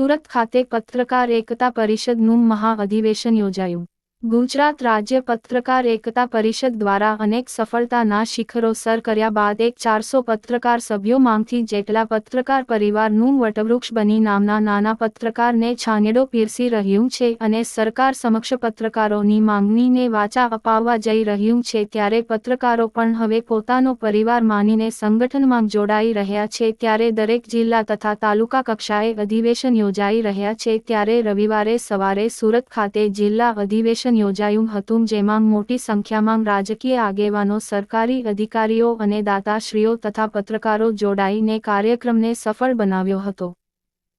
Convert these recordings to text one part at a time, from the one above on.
સુરત ખાતે પત્રકાર એકતા પરિષદનું મહાઅધિવેશન યોજાયું. ગુજરાત રાજ્ય પત્રકાર એકતા પરિષદ દ્વારા અનેક સફળતાના શિખરો સર કર્યા બાદ એક ચારસો પત્રકાર સભ્યો માંગથી જેટલા પત્રકાર પરિવારનું વટવૃક્ષ બની નામના નાના પત્રકારને છાનેડો પીરસી રહ્યું છે અને સરકાર સમક્ષ પત્રકારોની માંગણીને વાચા અપાવવા જઈ રહ્યું છે ત્યારે પત્રકારો પણ હવે પોતાનો પરિવાર માનીને સંગઠનમાં જોડાઈ રહ્યા છે ત્યારે દરેક જિલ્લા તથા તાલુકા કક્ષાએ અધિવેશન યોજાઈ રહ્યા છે ત્યારે રવિવારે સવારે સુરત ખાતે જિલ્લા અધિવેશન યોજાયું હતું, જેમાં મોટી સંખ્યામાં રાજકીય આગેવાનો, સરકારી અધિકારીઓ અને દાતાશ્રીઓ તથા પત્રકારો જોડાઈને કાર્યક્રમને સફળ બનાવ્યો હતો.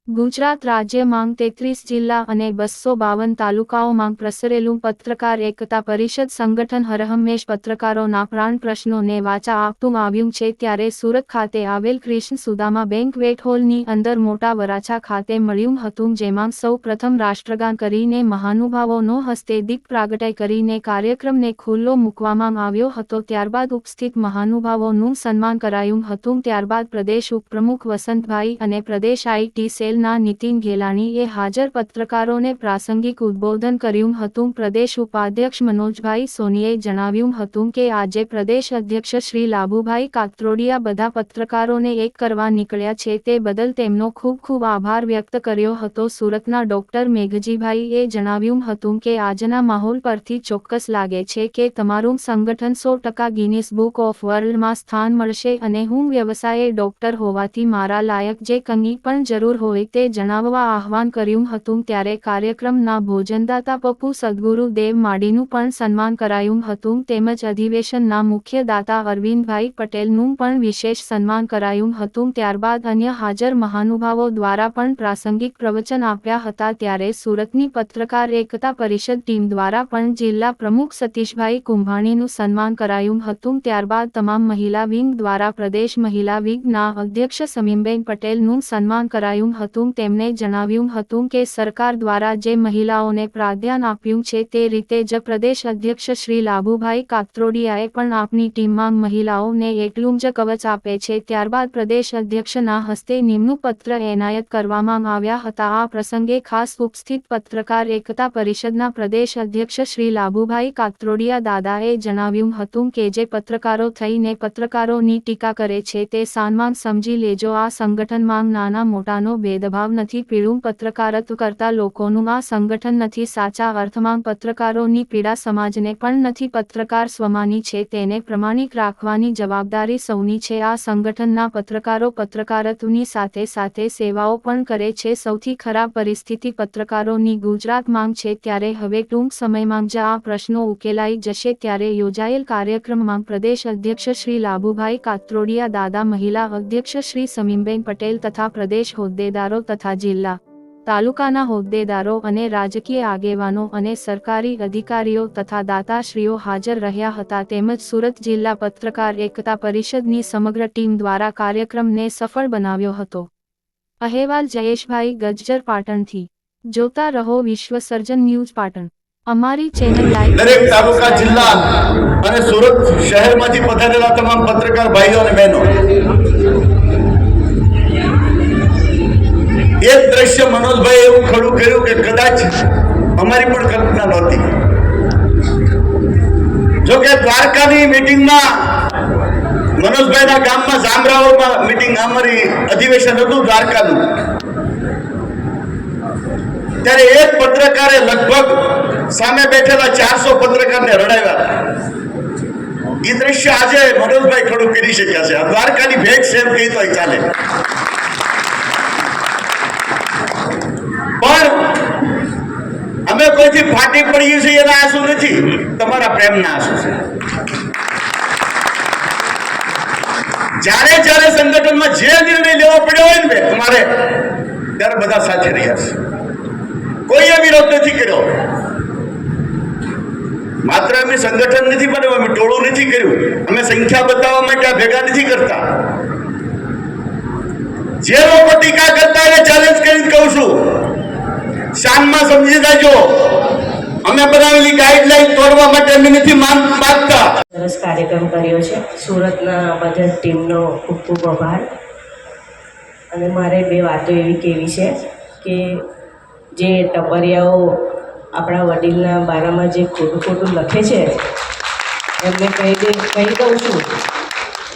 ગુજરાત રાજ્યમાં તેત્રીસ જિલ્લા અને બસો બાવન તાલુકાઓમાં પ્રસરેલું પત્રકાર એકતા પરિષદ સંગઠન હરહંમેશ પત્રકારોના પ્રાણ પ્રશ્નોને વાચા આપતું આવ્યું છે ત્યારે સુરત ખાતે આવેલ કૃષ્ણ સુદામા બેંકવેટ હોલની અંદર મોટા વરાછા ખાતે મળ્યું હતું, જેમાં સૌ પ્રથમ રાષ્ટ્રગાન કરીને મહાનુભાવોનો હસ્તે દીપ પ્રાગટય કરીને કાર્યક્રમને ખુલ્લો મૂકવામાં આવ્યો હતો. ત્યારબાદ ઉપસ્થિત મહાનુભાવોનું સન્માન કરાયું હતું. ત્યારબાદ પ્રદેશ ઉપપ્રમુખ વસંતભાઈ અને પ્રદેશ આઈટી સેલના નીતિન ગેલાણીએ હાજર પત્રકારોને પ્રાસંગિક ઉદ્બોધન કર્યું હતું. પ્રદેશ ઉપાધ્યક્ષ મનોજભાઈ સોનીએ જણાવ્યું હતું કે, આજે પ્રદેશ અધ્યક્ષ શ્રી લાભુભાઈ કાત્રોડિયા બધા પત્રકારોને એક કરવા નીકળ્યા છે. તે બદલ તેમનો ખૂબ ખૂબ આભાર વ્યક્ત કર્યો હતો. સુરતના ડોક્ટર મેઘજીભાઈએ જણાવ્યું હતું કે, આજના માહોલ પરથી ચોક્કસ લાગે છે કે, તમારું સંગઠન સો ટકા ગિનિસ બુક ઓફ વર્લ્ડમાં સ્થાન મળશે અને હું વ્યવસાયે ડોક્ટર હોવાથી મારા લાયક જે કંઈ પણ જરૂર હોય તે જણાવવા આહવાન કર્યું હતું ત્યારે કાર્યક્રમના ભોજનદાતા પપ્પુ સદગુરુ દેવ માડીનું પણ સન્માન કરાયું હતું તેમજ અધિવેશનના મુખ્ય દાતા અરવિંદભાઈ પટેલનું પણ વિશેષ સન્માન કરાયું હતું. ત્યારબાદ અન્ય હાજર મહાનુભાવો દ્વારા પણ પ્રાસંગિક પ્રવચન આપ્યા હતા ત્યારે સુરતની પત્રકાર એકતા પરિષદ ટીમ દ્વારા પણ જિલ્લા પ્રમુખ સતીશભાઈ કુંભાણીનું સન્માન કરાયું હતું. ત્યારબાદ તમામ મહિલા વિંગ દ્વારા પ્રદેશ મહિલા વિંગના અધ્યક્ષ સમીમબેન પટેલનું સન્માન કરાયું હતું. તેમણે જણાવ્યું હતું કે સરકાર દ્વારા જે મહિલાઓને પ્રાધાન્ય આપ્યું છે તે રીતે જ પ્રદેશ અધ્યક્ષ શ્રી લાભુભાઈ કાત્રોડિયાએ પણ આપની ટીમમાં મહિલાઓને એટલું જ કવચ આપે છે. ત્યારબાદ પ્રદેશ અધ્યક્ષના હસ્તે નિમણૂક પત્ર એનાયત કરવામાં આવ્યા હતા. આ પ્રસંગે ખાસ ઉપસ્થિત પત્રકાર એકતા પરિષદના પ્રદેશ અધ્યક્ષ શ્રી લાભુભાઈ કાત્રોડિયા દાદાએ જણાવ્યું હતું કે જે પત્રકારો થઈને પત્રકારોની ટીકા કરે છે તે સન્માન સમજી લેજો. આ સંગઠનમાં નાના મોટાનો ભેદભાવ નથી. પીળું પત્રકારત્વ કરતા લોકોનું આ સંગઠન નથી. સાચા અર્થમાં પત્રકારોની પીડા સમાજને પણ નથી. પત્રકાર સ્વમાની છે. તેને પ્રમાણિક રાખવાની જવાબદારી સૌની છે. આ સંગઠનના પત્રકારો પત્રકારત્વની સાથે સાથે સેવાઓ પણ કરે છે. સૌથી ખરાબ પરિસ્થિતિ પત્રકારોની ગુજરાત માંગ છે. ત્યારે હવે ટૂંક સમયમાં જ આ પ્રશ્નો ઉકેલાઈ જશે. ત્યારે યોજાયેલ કાર્યક્રમમાં પ્રદેશ અધ્યક્ષ શ્રી લાભુભાઈ કાત્રોડિયા, દાદા મહિલા અધ્યક્ષ શ્રી સમીમબેન પટેલ તથા પ્રદેશ હોદ્દેદારો તથા જિલ્લા તાલુકાના હોદ્દેદારો અને રાજકીય આગેવાનો અને સરકારી અધિકારીઓ તથા દાતાશ્રીઓ હાજર રહ્યા હતા તેમજ સુરત જિલ્લા પત્રકાર એકતા પરિષદની સમગ્ર ટીમ દ્વારા કાર્યક્રમને સફળ બનાવ્યો હતો. અહેવાલ જયેશભાઈ ગજ્જર પાટણથી. જોતા રહો વિશ્વ સર્જન ન્યૂઝ પાટણ. અમારી ચેનલ લાઈક દરેક તાલુકા જિલ્લા અને સુરત શહેરમાંથી પધારેલા તમામ પત્રકાર ભાઈઓ અને બહેનો. એક દ્રશ્ય મનોજભાઈ એવું ખડું કર્યું કે કદાચ અમારી પણ કલ્પના નહોતી. જોકે દ્વારકાની મિટિંગમાં, મનોજભાઈના ગામમાં જામરાવરમાં મિટિંગ, અમારી અધિવેશન હતું દ્વારકાનું. ત્યારે એક પત્રકારે લગભગ સામે બેઠેલા ચારસો પત્રકારને રડાવ્યા. એ દ્રશ્ય આજે મનોજભાઈ ખડું કરી શક્યા છે. દ્વારકાની ભેટ સેમ કહી તો ચાલે. પણ અમે કોઈથી ફાટી પડીએ છીએ એના આંસુ નથી. તમારા પ્રેમના આંસુ છે. જ્યારે જ્યારે સંગઠનમાં જે નિર્ણય લેવો પડ્યો હોય ને તમારે ત્યારે બધા સાથે રહ્યા છે. કોઈએ વિરોધ નથી કર્યો. માત્ર અમે સંગઠન નથી બનાવ્યું અમે ટોળું નથી કર્યું. અમે સંખ્યા બતાવવા માટે આ ભેગા નથી કરતા. જે લોકો ટીકા કરતા એને ચેલેન્જ કરીને કહું છું શાનમાં સમજી જાજો. અમે બનાવેલી ગાઈડલાઈન તોડવા માટે અમે નથી માંગ માંગતા. સરસ કાર્યક્રમ કર્યો છે. સુરતના બધા ટીમનો ખૂબ ખૂબ આભાર. અને મારે બે વાતો એવી કહેવી છે કે જે ટપરિયાઓ આપણા વડીલના બારામાં જે ખોટું ખોટું લખે છે, એમને કહી દે કહી દઉં છું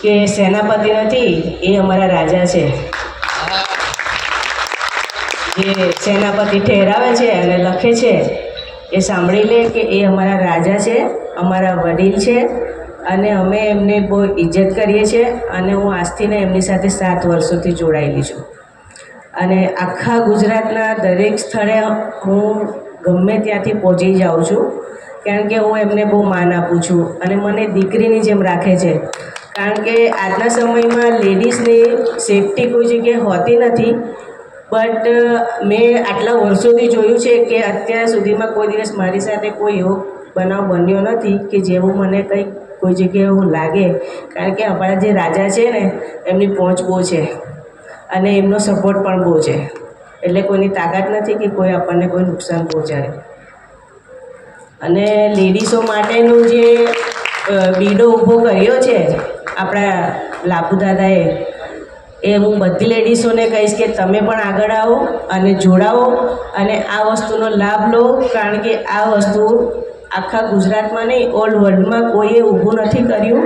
કે સેનાપતિ નથી, એ અમારા રાજા છે. જે સેનાપતિ ઠેરાવે છે અને લખે છે, એ સાંભળી લે કે એ અમારા રાજા છે, અમારા વડીલ છે, અને અમે એમને બહુ ઇજ્જત કરીએ છીએ અને હું આજથીને એમની સાથે સાત વર્ષોથી જોડાયેલી છું. અને આખા ગુજરાતના દરેક સ્થળે હું ગમે ત્યાંથી પહોંચી જાઉં છું, કારણ કે હું એમને બહુ માન આપું છું અને મને દીકરીની જેમ રાખે છે. કારણ કે આજના સમયમાં લેડીઝની સેફટી કોઈ જગ્યાએ હોતી નથી બટ મેં આટલા વર્ષોથી જોયું છે કે અત્યાર સુધીમાં કોઈ દિવસ મારી સાથે કોઈ એવો બનાવ બન્યો નથી કે જેવું મને કંઈક કોઈ જગ્યાએ એવું લાગે. કારણ કે આપણા જે રાજા છે ને, એમની પહોંચ બહુ છે. અને એમનો સપોર્ટ પણ બહુ છે. એટલે કોઈની તાકાત નથી કે કોઈ આપણને કોઈ નુકસાન પહોંચાડે. અને લેડીઝો માટેનું જે બીડો ઊભો કર્યો છે, આપણા લાભુ દાદાએ એ હું બધી લેડીઝોને કહીશ કે તમે પણ આગળ આવો અને જોડાઓ અને આ વસ્તુનો લાભ લો, કારણ કે આ વસ્તુ આખા ગુજરાતમાં નહીં ઓલ વર્લ્ડમાં કોઈએ ઊભું નથી કર્યું.